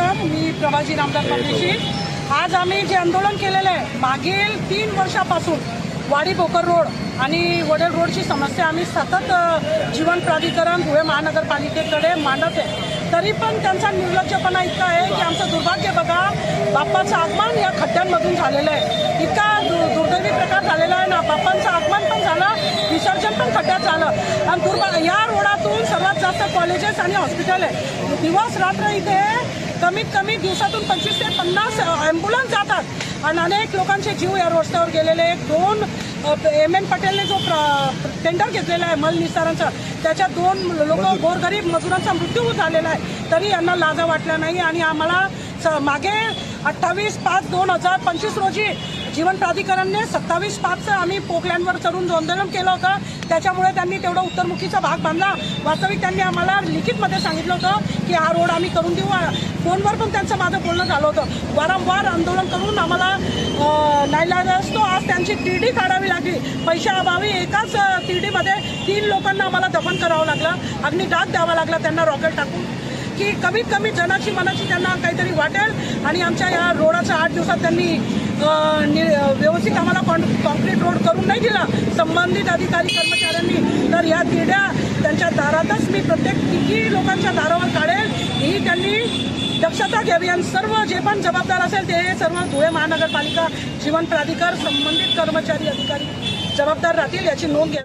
नमस्कार मी प्रभाजी रामदास परदेशी आज आम्ही जे आंदोलन केलेलं आहे मागील तीन वर्षापासून वाडी भोकर रोड आणि वडेल रोडची समस्या आम्ही सतत जीवन प्राधिकरण धुळे महानगरपालिकेकडे मांडत आहे. तरी पण त्यांचा निर्लज्जपणा इतका आहे की आमचं दुर्भाग्य बघा बाप्पाचं आगमन या खड्ड्यांमधून झालेलं आहे. इतका दु- दुर्दैवी प्रकार झालेला आहे ना बाप्पांचं आगमन पण झालं विसर्जन पण खड्ड्यात झालं. आणि दुर्भा या सर्वात जास्त कॉलेजेस आणि हॉस्पिटल आहे दिवस रात्र इथे कमीत कमी दिवसातून पंचवीस ते पन्नास ॲम्ब्युलन्स जातात आणि अनेक लोकांचे जीव या रस्त्यावर गेलेले आहेत. दोन एम एन पटेलने जो टेंडर घेतलेला आहे मल निस्तारांचा त्याच्यात दोन लोक गोरगरीब मजुरांचा मृत्यू झालेला आहे. तरी यांना लाजा वाटल्या नाही आणि आम्हाला स- मागे अठ्ठावीस पाच दोन हजार पंचवीस रोजी जीवन प्राधिकरणने सत्तावीस पाचचं आम्ही पोकलँडवर चढून जो आंदोलन केलं होतं. त्याच्यामुळे त्यांनी तेवढा उत्तरमुखीचा भाग बांधला. वास्तविक त्यांनी आम्हाला लिखितमध्ये सांगितलं होतं की हा रोड आम्ही करून देऊ. फोनवर पण त्यांचं माझं बोलणं झालं होतं. वारंवार आंदोलन करून आम्हाला नाईलाज असतो आज त्यांची तिरडी काढावी लागली. पैशाअभावी एकाच अं, तीन लोकांना आम्हाला दफन करावं लागलं. अग्निदाग द्यावा लागला त्यांना रॉकेट टाकून. की कमीत कमी जनाची मनाची त्यांना काहीतरी वाटेल आणि आमच्या या रोडाच्या आठ दिवसात त्यांनी नि- व्यवस्थित आम्हाला कॉन कॉन्क्रीट रोड करून नाही दिला. संबंधित अधिकारी कर्मचाऱ्यांनी. तर या तिड्या त्यांच्या दारातच मी प्रत्येक किती लोकांच्या दारावर काढेल ही त्यांनी दक्षता घ्यावी आणि सर्व जे पण जबाबदार असेल ते सर्व धुळे महानगरपालिका जीवन प्राधिकार संबंधित कर्मचारी अधिकारी जबाबदार राहतील याची नोंद घ्यावी.